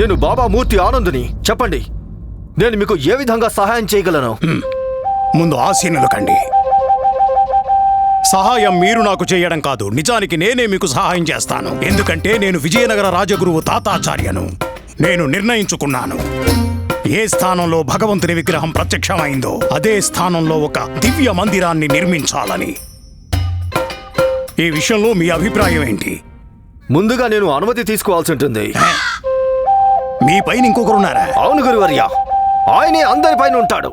నేను బాబా మూర్తి ఆనందుని. చెప్పండి. నేను మీకు ఏ విధంగా సహాయం చేయగలను? ముందు ఆసీనులు కండి. సహాయం మీరు నాకు చేయడం కాదు. నిజానికి నేనే మీకు సహాయం చేస్తాను. ఎందుకంటే నేను విజయనగర రాజగురువు తాతాచార్యను. నేను నిర్ణయించుకున్నాను. ఏ స్థానంలో భగవంతుని విగ్రహం ప్రత్యక్షమైందో అదే స్థానంలో ఒక దివ్య మందిరాన్ని నిర్మించాలని. ఈ విషయంలో మీ అభిప్రాయం ఏంటి? ముందుగా నేను అనుమతి తీసుకోవాల్సి ఉంటుంది. మీ పైన ఇంకొకరున్నారా? అవును గురువర్య. ఆయనే అందరిపైన ఉంటాడు.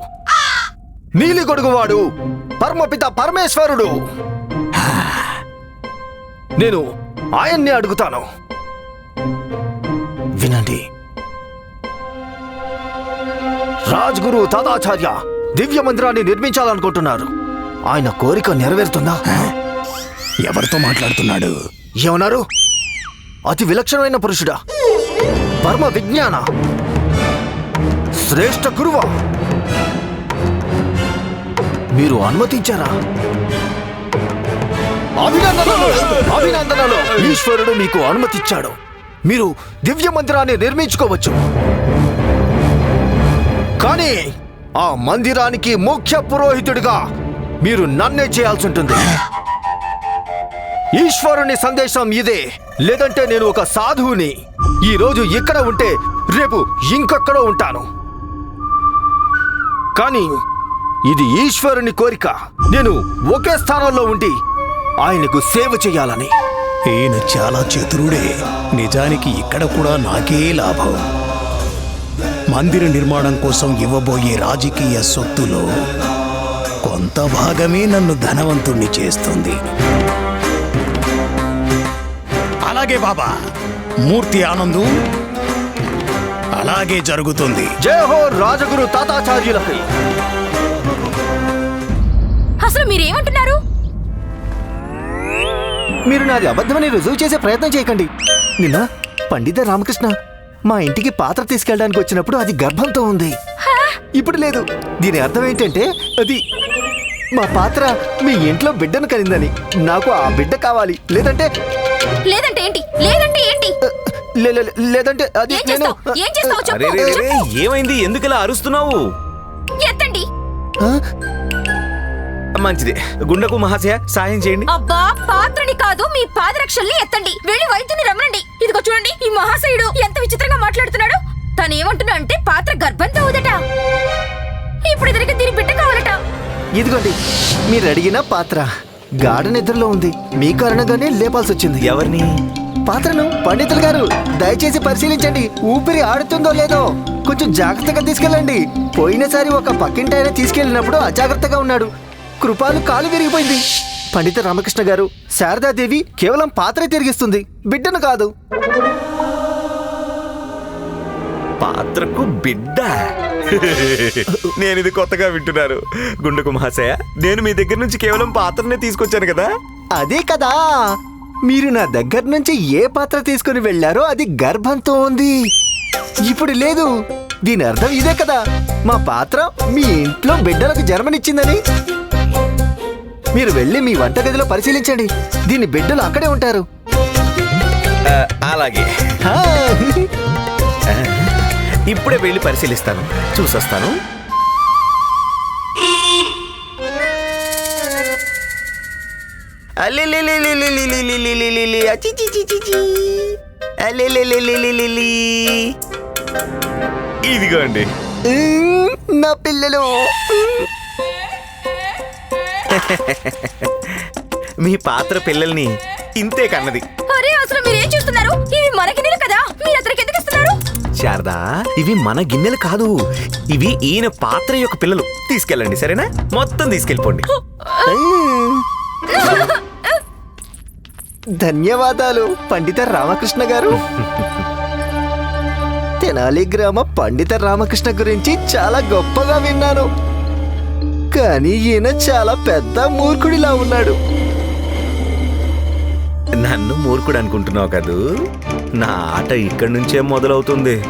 నీలి గొడుగువాడు పరమపిత పరమేశ్వరుడు. నేను ఆయన్నే అడుగుతాను. వినండి. రాజ్గురు తాతాచార్య దివ్య మందిరాన్ని నిర్మించాలనుకుంటున్నారు. ఆయన కోరిక నెరవేరుతుందా? ఎవరితో మాట్లాడుతున్నాడు? ఏమన్నారు? అతి విలక్షణమైన పురుషుడా. పరమ విజ్ఞాన. శ్రేష్ఠ గురువా. మీరు అనుమతించారా? అభినందనలు! అభినందనలు! ఈశ్వరుడు మీకు అనుమతిచ్చాడు. మీరు దివ్య మందిరాన్ని నిర్మించుకోవచ్చు. కానీ ఆ మందిరానికి ముఖ్య పురోహితుడిగా మీరు నన్నే చేయాల్సి ఉంటుంది. ఈశ్వరుని సందేశం ఇదే. లేదంటే నేను ఒక సాధువుని. ఈరోజు ఇక్కడ ఉంటే రేపు ఇంకొక్కడో ఉంటాను. కానీ ఇది ఈశ్వరుని కోరిక. నేను ఒకే స్థానంలో ఉండి ఆయనకు సేవ చేయాలని. ఈయన చాలా చతురుడే. నిజానికి ఇక్కడ కూడా నాకే లాభం. మందిర నిర్మాణం కోసం ఇవ్వబోయే రాజకీయ సొత్తులో కొంత భాగమే నన్ను ధనవంతుణ్ణి చేస్తుంది. అలాగే బాబా. మూర్తి ఆనందు అలాగే జరుగుతుంది. జయ హో రాజగురు తాతాచార్యులపై అసలు మీరేమంటున్నారు? మీరు నాది అబద్ధమని రుజువు చేసే ప్రయత్నం చేయకండి. నిన్న పండిత రామకృష్ణ మా ఇంటికి పాత్ర తీసుకెళ్ళడానికి వచ్చినప్పుడు అది గర్భంతో ఉంది. ఇప్పుడు లేదు. దీని అర్థం ఏంటంటే అది మా పాత్ర మీ ఇంట్లో బిడ్డను కనిందని నాకు ఆ బిడ్డ కావాలి. లేదంటే లేదంటే ఏంటి? లేదంటే ఏంటి? లేదంటే అది ఏం నేను చేస్తావు? ఏం చేస్తావు? అరే చెప్పు రే రే, చెప్పు. ఏమైంది? ఎందుకలా అరుస్తున్నావు? ఎత్తండి. ఆ? మంచిది. గుండకు మహాశయ సాయం చేయండి. అబ్బా పాత్రని కాదు మీ పాదరక్షల్ని ఎత్తండి. వెళ్ళి వైద్యుని రమ్మనండి. ఇదిగో చూడండి ఈ మహాశయుడు ఎంత విచిత్రంగా మాట్లాడుతున్నాడు. తను ఏమంటున్నా అంటే పాత్ర గర్భంతో ఊదట ఇప్పుడు ఇతనికి దీని బిడ్డ కావాలట. ఇదిగోండి మీరు అడిగిన పాత్ర. గాఢ నిద్రలో ఉంది. మీ కారణంగానే లేపాల్సి వచ్చింది ఎవరిని? పాత్రను పండితులు గారు దయచేసి పరిశీలించండి. ఊపిరి ఆడుతుందో లేదో కొంచెం జాగ్రత్తగా తీసుకెళ్ళండి. పోయినసారి ఒక పక్కింటి ఆయన తీసుకెళ్ళినప్పుడు అజాగ్రత్తగా ఉన్నాడు. కృపాలు కాలు విరిగిపోయింది. పండిత రామకృష్ణ గారు శారదాదేవి కేవలం పాత్ర తిరిగిస్తుంది. బిడ్డను కాదు. పాత్రకు బిడ్డ? నేను ఇది కొత్తగా వింటున్నాను. గుండకు మహాశయ నేను మీ దగ్గర నుంచి కేవలం పాత్రనే తీసుకొచ్చాను కదా? అదే కదా. మీరు నా దగ్గర నుంచి ఏ పాత్ర తీసుకుని వెళ్ళారో అది గర్భంతో ఉంది. ఇప్పుడు లేదు దీని అర్థం ఇదే కదా. మా పాత్ర మీ ఇంట్లో బిడ్డలకు జన్మనిచ్చిందని. మీరు వెళ్ళి మీ వంటగదిలో పరిశీలించండి. దీని బిడ్డలు అక్కడే ఉంటారు. అలాగే. ఇప్పుడే వెళ్ళి పరిశీలిస్తాను. చూసొస్తాను. ఇదిగోండి నా పిల్లలు మీ పాత్ర పిల్లల్ని ఇంతే కన్నది అరే అసలు మీరేం చూస్తున్నారు ఇవి మనకి నీళ్ళు కదా మీ అతనికి శారదా ఇవి మన గిన్నెలు కాదు. ఇవి ఈయన పాత్ర యొక్క పిల్లలు. తీసుకెళ్ళండి సరేనా? మొత్తం తీసుకెళ్ళిపోండి. ధన్యవాదాలు పండిత రామకృష్ణ గారు. తెనాలి గ్రామ పండిత రామకృష్ణ గురించి చాలా గొప్పగా విన్నాను. కానీ ఈయన చాలా పెద్ద మూర్ఖుడిలా ఉన్నాడు. నన్ను మూర్ఖుడు అనుకుంటున్నావు కదూ? నా ఆట ఇక్కడి నుంచే మొదలవుతుంది.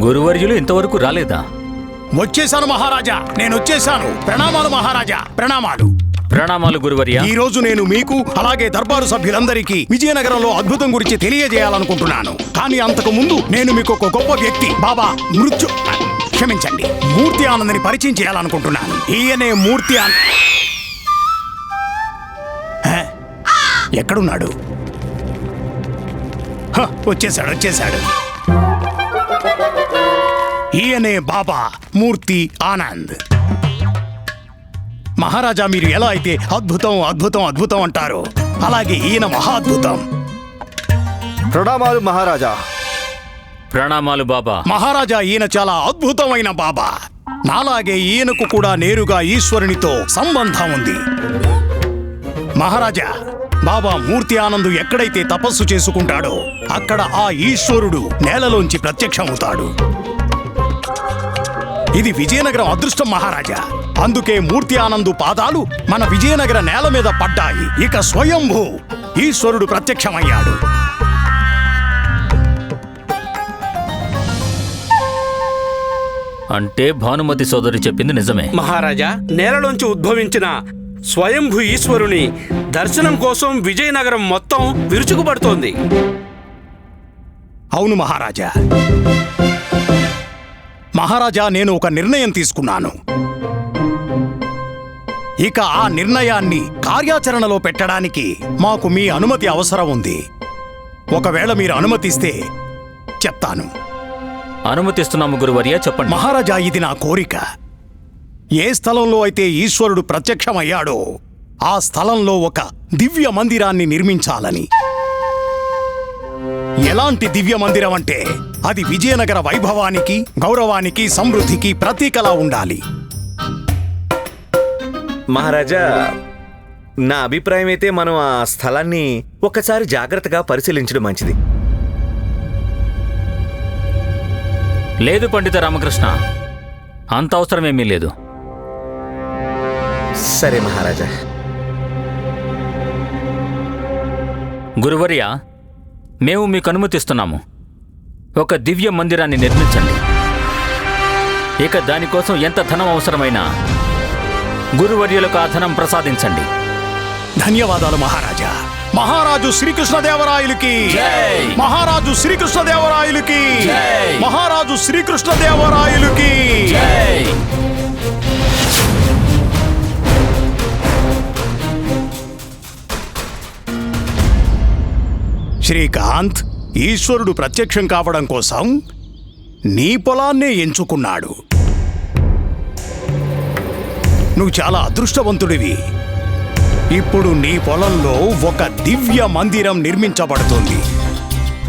గురువర్యులు ఇంతవరకు రాలేదా? వచ్చేశాను మహారాజా. నేను వచ్చేశాను. ప్రణామాలు మహారాజా. ప్రణామాలు. ప్రణామాలు గురువర్య. ఈ రోజు నేను మీకు అలాగే దర్బారు సభ్యులందరికీ విజయనగరంలో అద్భుతం గురించి తెలియజేయాలనుకుంటున్నాను. కానీ అంతకు ముందు నేను మీకు ఒక గొప్ప వ్యక్తి బాబా మృత్యు క్షమించండి మూర్తి ఆనందని పరిచయం చేయాలనుకుంటున్నాను. ఈయనే మూర్తి ఆనంద్ ఎక్కడున్నాడు? హ, వచ్చేసాడు వచ్చేసాడు ఈయనే బాబా మూర్తి ఆనంద్. మహారాజా మీరు ఎలా అయితే అద్భుతం అద్భుతం అద్భుతం అంటారో అలాగే ఈయన మహా అద్భుతం. ప్రణామాలు మహారాజా. ప్రణామాలు బాబా. మహారాజా ఈయన చాలా అద్భుతమైన బాబా. నాలాగే ఈయనకు కూడా నేరుగా ఈశ్వరునితో సంబంధం ఉంది. మహారాజా బాబా మూర్తి ఆనంద్ ఎక్కడైతే తపస్సు చేసుకుంటాడో అక్కడ ఆ ఈశ్వరుడు నేలలోంచి ప్రత్యక్షమవుతాడు. ఇది విజయనగరం అదృష్టం మహారాజా. అందుకే మూర్తి ఆనందు పాదాలు మన విజయనగర నేల మీద పడ్డాయి. ఇక స్వయంభూ ఈశ్వరుడు ప్రత్యక్షమయ్యాడు. అంటే భానుమతి సోదరి చెప్పింది నిజమే. మహారాజా నేలలోంచి ఉద్భవించిన స్వయంభూ ఈశ్వరుని దర్శనం కోసం విజయనగరం మొత్తం విరుచుకుపడుతోంది. అవును మహారాజా. మహారాజా నేను ఒక నిర్ణయం తీసుకున్నాను. ఇక ఆ నిర్ణయాన్ని కార్యాచరణలో పెట్టడానికి మాకు మీ అనుమతి అవసరం ఉంది. ఒకవేళ మీరు అనుమతిస్తే చెప్తాను. అనుమతిస్తున్నాము గురువర్య చెప్పండి. మహారాజా ఇది నా కోరిక. ఏ స్థలంలో అయితే ఈశ్వరుడు ప్రత్యక్షమయ్యాడో ఆ స్థలంలో ఒక దివ్య మందిరాన్ని నిర్మించాలని. ఎలాంటి దివ్య మందిరం అంటే అది విజయనగర వైభవానికి గౌరవానికి సమృద్ధికి ప్రతీకలా ఉండాలి. మహారాజా నా అభిప్రాయం అయితే మనం ఆ స్థలాన్ని ఒకసారి జాగ్రత్తగా పరిశీలించడం మంచిది. లేదు పండిత రామకృష్ణ అంత అవసరమేమీ లేదు. సరే మహారాజా. గురువర్య మేము మీకు అనుమతిస్తున్నాము. ఒక దివ్య మందిరాన్ని నిర్మించండి. ఇక దానికోసం ఎంత ధనం అవసరమైనా గురువర్యులకు ఆ ధనం ప్రసాదించండి. ధన్యవాదాలు మహారాజా. మహారాజు శ్రీకృష్ణదేవరాయలకి మహారాజు శ్రీకృష్ణదేవరాయలకి మహారాజు శ్రీకృష్ణదేవరాయలకి శ్రీకాంత్ ఈశ్వరుడు ప్రత్యక్షం కావడం కోసం నీ పొలాన్నే ఎంచుకున్నాడు. నువ్వు చాలా అదృష్టవంతుడివి. ఇప్పుడు నీ పొలంలో ఒక దివ్య మందిరం నిర్మించబడుతుంది.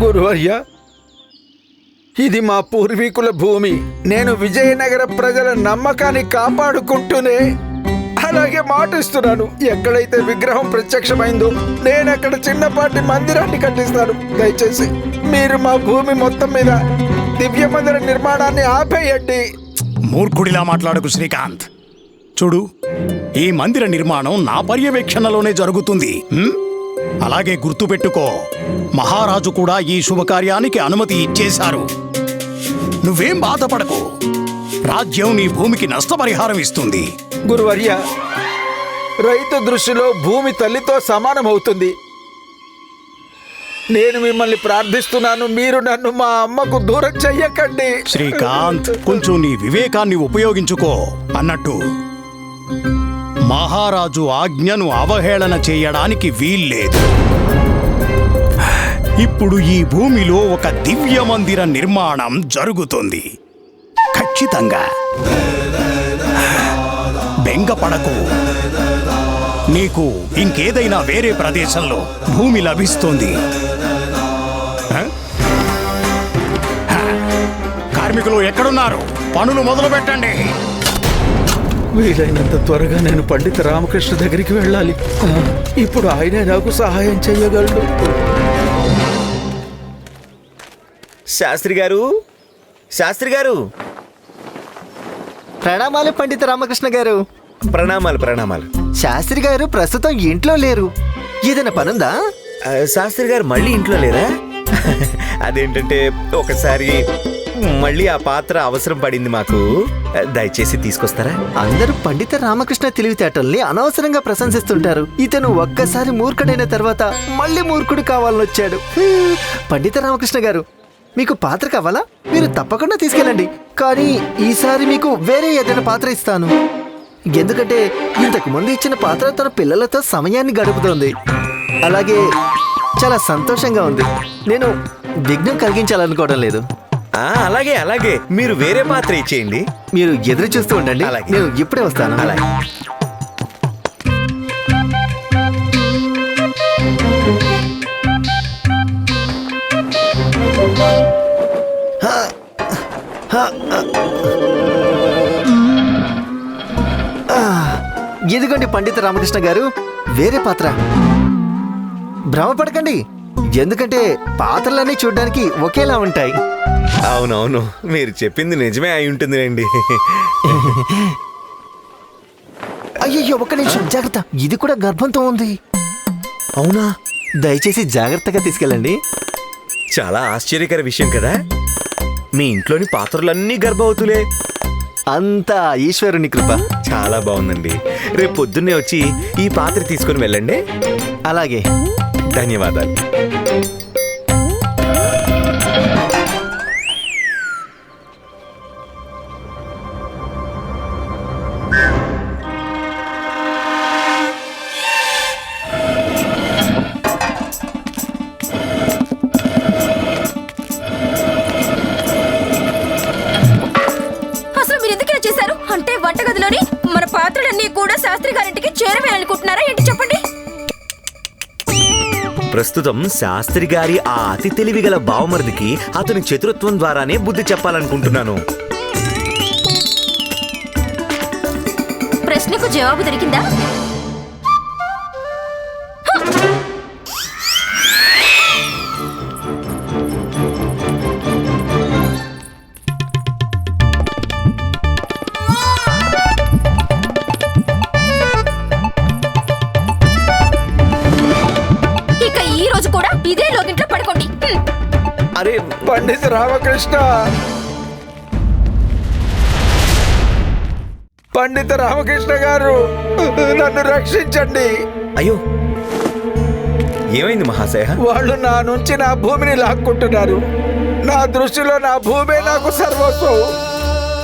గురువర్య ఇది మా పూర్వీకుల భూమి. నేను విజయనగర ప్రజల నమ్మకాన్ని కాపాడుకుంటూనే అలాగే మాటిస్తున్నాను. ఎక్కడైతే విగ్రహం ప్రత్యక్షమైందో నేను అక్కడ చిన్నపాటి మందిరాన్ని కట్టిస్తాను. దయచేసి మీరు మా భూమి మొత్తం మీద దివ్య మందిర నిర్మాణాన్ని ఆపేయండి. మూర్ఖుడిలా మాట్లాడకు శ్రీకాంత్. చూడు ఈ మందిర నిర్మాణం నా పర్యవేక్షణలోనే జరుగుతుంది? అలాగే గుర్తుపెట్టుకో మహారాజు కూడా ఈ శుభకార్యానికి అనుమతి ఇచ్చేశారు. నువ్వేం బాధపడకు. రాజ్యం నీ భూమికి నష్టపరిహారం ఇస్తుంది. గురువర్య రైతు దృష్టిలో భూమి తల్లితో సమానమవుతుంది. నేను మిమ్మల్ని ప్రార్థిస్తున్నాను మీరు నన్ను మా అమ్మకు దూరం చెయ్యకండి. శ్రీకాంత్ కొంచెం నీ వివేకాన్ని ఉపయోగించుకో అన్నట్టు. మహారాజు ఆజ్ఞను అవహేళన చేయడానికి వీల్లేదు. ఇప్పుడు ఈ భూమిలో ఒక దివ్య మందిర నిర్మాణం జరుగుతుంది. ఖచ్చితంగా. బెంగపడకు. నీకు ఇంకేదైనా వేరే ప్రదేశంలో భూమి లభిస్తుంది. కార్మికులు ఎక్కడున్నారు? పనులు మొదలు పెట్టండి వీలైనంత త్వరగా నేను పండిత రామకృష్ణ దగ్గరికి వెళ్ళాలి. ఇప్పుడు ఆయనే నాకు సహాయం చేయగలడు. శాస్త్రి గారు? శాస్త్రి గారు? ప్రణామాలు పండిత రామకృష్ణ గారు. ప్రణామాలు ప్రణామాలు. శాస్త్రి గారు ప్రస్తుతం ఇంట్లో లేరు. ఏదైనా పనుందా? శాస్త్రి గారు మళ్ళీ ఇంట్లో లేరా? అదేంటంటే ఒకసారి మళ్ళీ ఆ పాత్ర అవసరం పడింది మాకు. దయచేసి తీసుకొస్తారా? అందరూ పండిత రామకృష్ణ తెలివితేటల్ని అనవసరంగా ప్రశంసిస్తుంటారు. ఇతను ఒక్కసారి మూర్ఖుడైన తర్వాత మళ్ళీ మూర్ఖుడు కావాలని వచ్చాడు. పండిత రామకృష్ణ గారు మీకు పాత్ర కావాలా? మీరు తప్పకుండా తీసుకెళ్ళండి. కానీ ఈసారి మీకు వేరే ఏదైనా పాత్ర ఇస్తాను. ఎందుకంటే ఇంతకు ముందు ఇచ్చిన పాత్ర తన పిల్లలతో సమయాన్ని గడుపుతోంది. అలాగే చాలా సంతోషంగా ఉంది. నేను విఘ్నం కలిగించాలనుకోవడం లేదు. ఆ, అలాగే అలాగే. మీరు వేరే పాత్ర ఇచ్చేయండి. మీరు ఎదురు చూస్తూ ఉండండి. అలాగే. నేను ఇప్పుడే వస్తాను. అలాగే. ఇదిగోండి పండిత రామకృష్ణ గారు వేరే పాత్ర. భ్రమపడకండి. ఎందుకంటే పాత్రలన్నీ చూడడానికి ఒకేలా ఉంటాయి. అవునవును మీరు చెప్పింది నిజమే అయి ఉంటుందిలేండి. అయ్యయ్యో ఒక్క నిమిషం జాగ్రత్త. ఇది కూడా గర్భంతో ఉంది. అవునా? దయచేసి జాగ్రత్తగా తీసుకెళ్ళండి. చాలా ఆశ్చర్యకర విషయం కదా. మీ ఇంట్లోని పాత్రలన్నీ గర్భవతులే. అంతా ఈశ్వరుని కృప. చాలా బాగుందండి. రేపు పొద్దున్నే వచ్చి ఈ పాత్ర తీసుకొని వెళ్ళండి. అలాగే. ధన్యవాదాలు. ప్రస్తుతం శాస్త్రి గారి ఆ అతి తెలివిగల బావమరిదికి అతని చతురత్వం ద్వారానే బుద్ధి చెప్పాలనుకుంటున్నాను. ప్రశ్నకు జవాబు దొరికిందా? పండిత రామకృష్ణ. పండిత రామకృష్ణ గారు నన్ను రక్షించండి. అయ్యో. ఏమైంది మహాశయ? వాళ్ళు నా నుంచి నా భూమిని లాక్కుంటున్నారు. నా దృష్టిలో నా భూమే నాకు సర్వస్వం.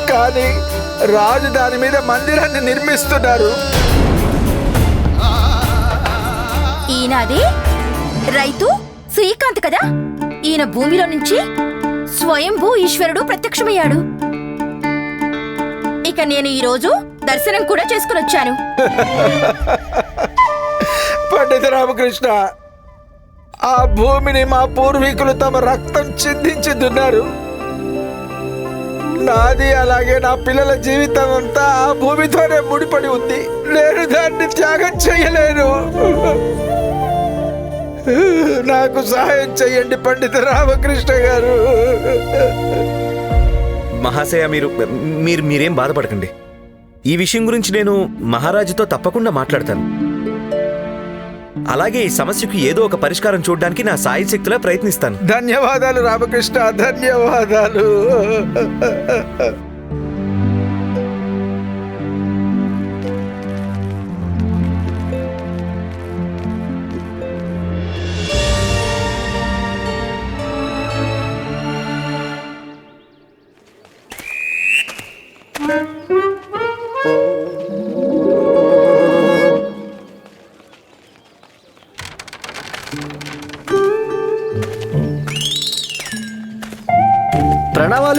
కానీ రాజు దాని మీద మందిరాన్ని నిర్మిస్తున్నారు. ఈయన అదే? రైతు? శ్రీకాంత్ కదా? ఈయన భూమిలో నుంచి స్వయంభూ ఈశ్వరుడు ప్రత్యక్షమయ్యాడు. ఇక నేను ఈ రోజు దర్శనం కూడా చేసుకుని వచ్చాను. పండిత రామకృష్ణ ఆ భూమిని మా పూర్వీకులు తమ రక్తం చిందించి దున్నారు నాది అలాగే నా పిల్లల జీవితం అంతా ఆ భూమితోనే ముడిపడి ఉంది. నేను దాన్ని త్యాగం చేయలేను. నాకు సహాయం చేయండి పండిత రామకృష్ణ గారు. మహాశయ మీరు మీరు మీరేం బాధపడకండి. ఈ విషయం గురించి నేను మహారాజుతో తప్పకుండా మాట్లాడతాను. అలాగే ఈ సమస్యకు ఏదో ఒక పరిష్కారం చూడడానికి నా సాయి శక్తిలా ప్రయత్నిస్తాను. ధన్యవాదాలు రామకృష్ణ ధన్యవాదాలు. ప్రణవాలు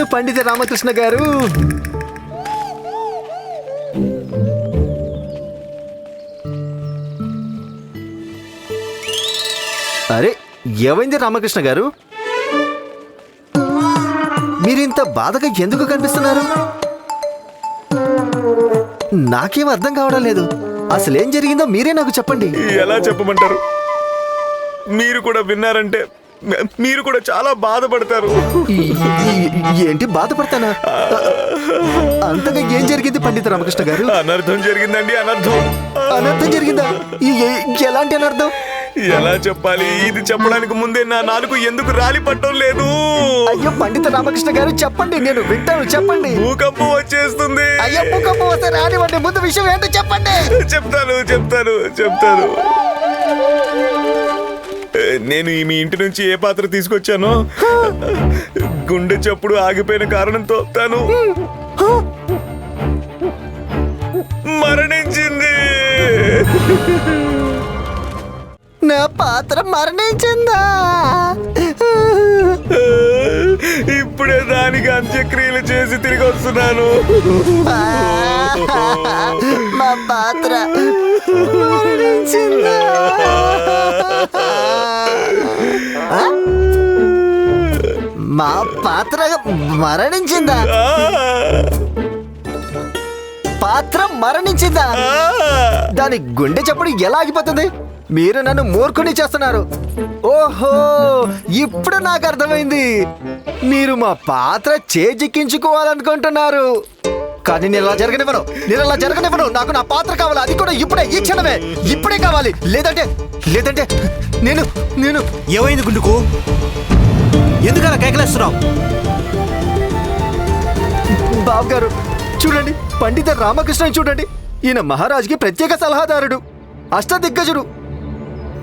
పండిత రామకృష్ణ గారు. అరే ఏమైంది రామకృష్ణ గారు. మీరింత బాధగా ఎందుకు కనిపిస్తున్నారు? నాకేం అర్థం కావడం లేదు. అసలేం జరిగిందో మీరే నాకు చెప్పండి. ఎలా చెప్పమంటారు? మీరు కూడా విన్నారంటే మీరు కూడా చాలా బాధపడతారు. ఏంటి బాధపడతానా? అంతగా ఏం జరిగింది పండిత రామకృష్ణ గారు? అనర్థం జరిగిందండి అనర్థం. అనర్థం జరిగిందా? ఎలాంటి అనర్థం? ఎలా చెప్పాలి? ఇది చెప్పడానికి ముందే నా నాలుగు ఎందుకు రాలి పట్టడం లేదు? అయ్యో పండిత రామకృష్ణ గారు చెప్పండి నేను వింటాను చెప్పండి. భూకంపం వచ్చేస్తుంది. అయ్యో భూకంపం వస్తే రానివ్వండి ముందు విషయం ఏంటో చెప్పండి. చెప్తాను చెప్తాను చెప్తాను. నేను ఈ మీ ఇంటి నుంచి ఏ పాత్ర తీసుకొచ్చానో? గుండె చప్పుడు ఆగిపోయిన కారణంతో తను మరణించింది. నా పాత్ర మరణించిందా? ఇప్పుడే దానికి అంత్యక్రియలు చేసి తిరిగి వస్తున్నాను. మా పాత్ర మరణించిందా? మా పాత్ర మరణించిందా? పాత్ర మరణించిందా? దాని గుండె చప్పుడు ఎలా ఆగిపోతుంది? మీరు నన్ను మూర్ఖుని చేస్తున్నారు. ఓహో ఇప్పుడు నాకు అర్థమైంది. మీరు మా పాత్ర చేజిక్కించుకోవాలనుకుంటున్నారు. కానీ నేను ఇలా జరగనివ్వను. నేను ఇలా జరగనివ్వను. నాకు నా పాత్ర కావాలి. అది కూడా ఇప్పుడే ఈ క్షణమే. ఇప్పుడే కావాలి. లేదంటే లేదంటే నేను నేను ఏమైంది గుండుకు? ఎందుకలా కేకలేస్తున్నావు? బాబు గారు చూడండి పండిత రామకృష్ణ చూడండి. ఈయన మహారాజుకి ప్రత్యేక సలహాదారుడు. అష్టదిగ్గజుడు.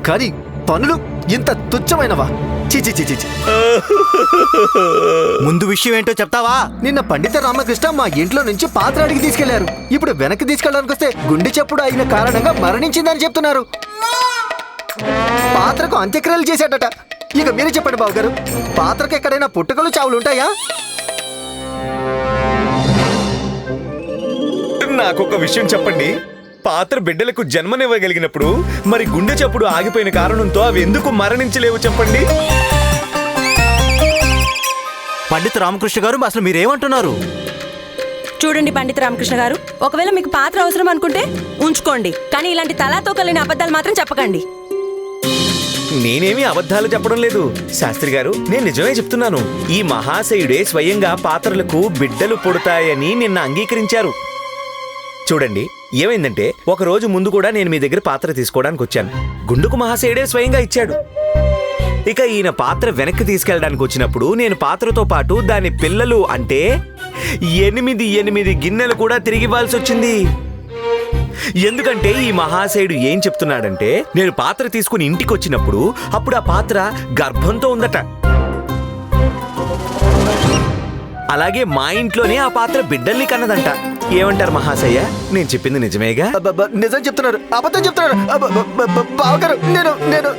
కానీ పనులు ఇంత తుచ్చమైనవా? చిచి చిచి ముందు విషయం ఏంటో చెప్తావా? నిన్న పండిత రామకృష్ణ మా ఇంట్లో నుంచి పాత్ర అడిగి తీసుకెళ్ళారు. ఇప్పుడు వెనక్కి తీసుకెళ్ళడానికి వస్తే గుండె చప్పుడు అయిన కారణంగా మరణించిందని చెప్తున్నారు. పాత్రకు అంత్యక్రియలు చేశాడట. ఇక మీరే చెప్పండి బాబు గారు పాత్రకు ఎక్కడైనా పుట్టుకలు చావులు ఉంటాయా? నాకొక విషయం చెప్పండి. పాత్ర బిడ్డలకు జన్మనివ్వగలిగినప్పుడు మరి గుండె చప్పుడు ఆగిపోయిన కారణంతో అవి ఎందుకు మరణించలేవు చెప్పండి? పండిత్ రామకృష్ణ గారు అసలు మీరేమంటున్నారు? చూడండి పండిత రామకృష్ణ గారు ఒకవేళ మీకు పాత్ర అవసరం అనుకుంటే ఉంచుకోండి కానీ ఇలాంటి తలాతో కలిగిన అబద్ధాలు మాత్రం చెప్పకండి. నేనేమి అబద్ధాలు చెప్పడం లేదు. శాస్త్రి గారు నేను నిజమే చెప్తున్నాను. ఈ మహాశయుడే స్వయంగా పాత్రలకు బిడ్డలు పుడతాయని నిన్న అంగీకరించారు. చూడండి ఏమైందంటే ఒక రోజు ముందు కూడా నేను మీ దగ్గర పాత్ర తీసుకోవడానికి వచ్చాను. గుండుకు మహాశయుడే స్వయంగా ఇచ్చాడు. ఇక ఈయన పాత్ర వెనక్కి తీసుకెళ్ళడానికి వచ్చినప్పుడు నేను పాత్రతో పాటు దాని పిల్లలు అంటే ఎనిమిది ఎనిమిది గిన్నెలు కూడా తిరిగి ఇవ్వాల్సి వచ్చింది. ఎందుకంటే ఈ మహాశయుడు ఏం చెప్తున్నాడంటే నేను పాత్ర తీసుకుని ఇంటికి వచ్చినప్పుడు అప్పుడు ఆ పాత్ర గర్భంతో ఉందట. అలాగే మా ఇంట్లోనే ఆ పాత్ర బిడ్డల్ని కన్నదంట. ఏమంటారు మహాశయ్య? నేను చెప్పింది నిజమేగా? అబ్బబ్బ, నిజం చెప్తున్నారు. అబద్ధం చెప్తున్నారు. అబ్బబ్బబ్బ, బావగారు నేను నేను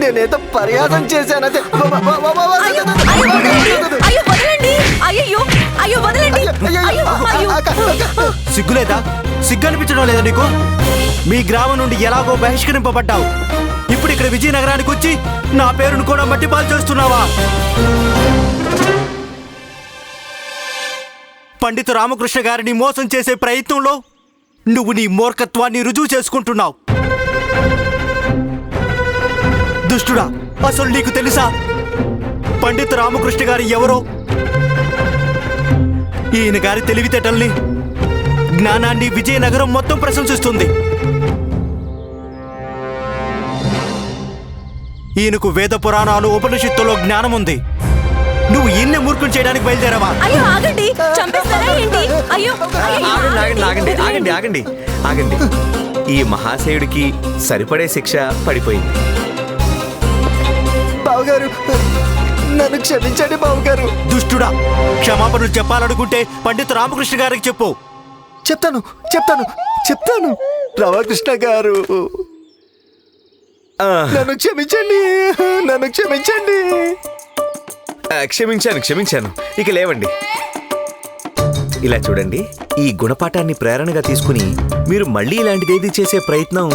నేనేదో బ- బ- బ- అయ్యో అయ్యో, వదలండి అయ్యో వదలండి. అయ్యో అయ్యో వదలండి. అయ్యో, అయ్యో అయ్యో అక్క, అక్క. సిగ్గులేదా? సిగ్గు అనిపించడం లేదా నీకు? మీ గ్రామం నుండి ఎలాగో బహిష్కరింపబడ్డావు. ఇప్పుడు ఇక్కడ విజయనగరానికి వచ్చి నా పేరును కూడా మట్టి పాలు చేస్తున్నావా? పండిత రామకృష్ణ గారిని మోసం చేసే ప్రయత్నంలో నువ్వు నీ మూర్ఖత్వాన్ని రుజువు చేసుకుంటున్నావు. దుష్టుడా అసలు నీకు తెలుసా? పండిత రామకృష్ణ గారు ఎవరో? ఈయన గారి తెలివితేటల్ని జ్ఞానాన్ని విజయనగరం మొత్తం ప్రశంసిస్తుంది. ఈయనకు వేద పురాణాలు ఉపనిషత్తులో జ్ఞానం ఉంది నువ్వు ఈయన్నే మూర్ఖం చేయడానికి బయలుదేరావా? అయ్యో ఆగండి. చంపేస్తారా ఏంటి? అయ్యో ఆగండి ఆగండి ఆగండి. ఆగండి ఆగండి ఆగండి. ఈ మహాశయుడికి సరిపడే శిక్ష పడిపోయింది. బావగారు నన్ను క్షమించండి బావగారు. దుష్టుడా క్షమాపణలు చెప్పాలనుకుంటే పండిత రామకృష్ణ గారికి చెప్పు. చెప్తాను చెప్తాను చెప్తాను. రామకృష్ణ గారు ఆ, నన్ను క్షమించండి నన్ను క్షమించండి. క్షమించాను క్షమించాను. ఇక లేవండి. ఇలా చూడండి ఈ గుణపాఠాన్ని ప్రేరణగా తీసుకుని మీరు మళ్ళీ ఇలాంటిదేది చేసే ప్రయత్నం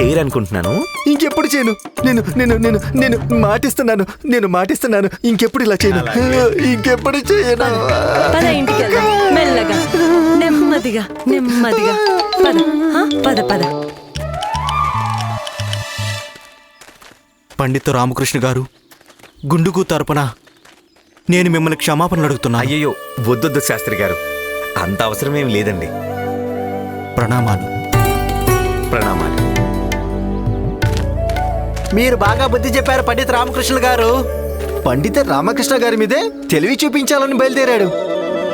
చేయరనుకుంటున్నాను? ఇంకెప్పుడు చేయను. నేను నేను నేను నేను మాటిస్తున్నాను. నేను మాటిస్తున్నాను. ఇంకెప్పుడు ఇలా చేయను. ఇంకెప్పుడు చేయను. పద ఇంటికి వెళ్దాం. మెల్లగా. నెమ్మదిగా నెమ్మదిగా. పద. హా, పద పద. పండిత రామకృష్ణ గారు గుండుకు తరపున నేను మిమ్మల్ని క్షమాపణలు అడుగుతున్నా అయ్యయ్యో వద్దొద్దు శాస్త్రి గారు. అంత అవసరమేం లేదండి. ప్రణామాలు. ప్రణామాలు. మీరు బాగా బుద్ధి చెప్పారు పండిత రామకృష్ణ గారు. పండిత రామకృష్ణ గారి మీదే తెలివి చూపించాలని బయలుదేరాడు.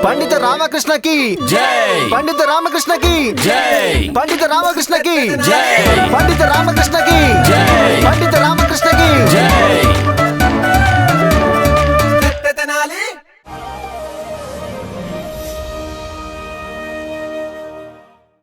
పండిత రామకృష్ణకి పండిత రామకృష్ణకి పండిత రామకృష్ణకి పండిత రామకృష్ణకి పండిత రామకృష్ణకి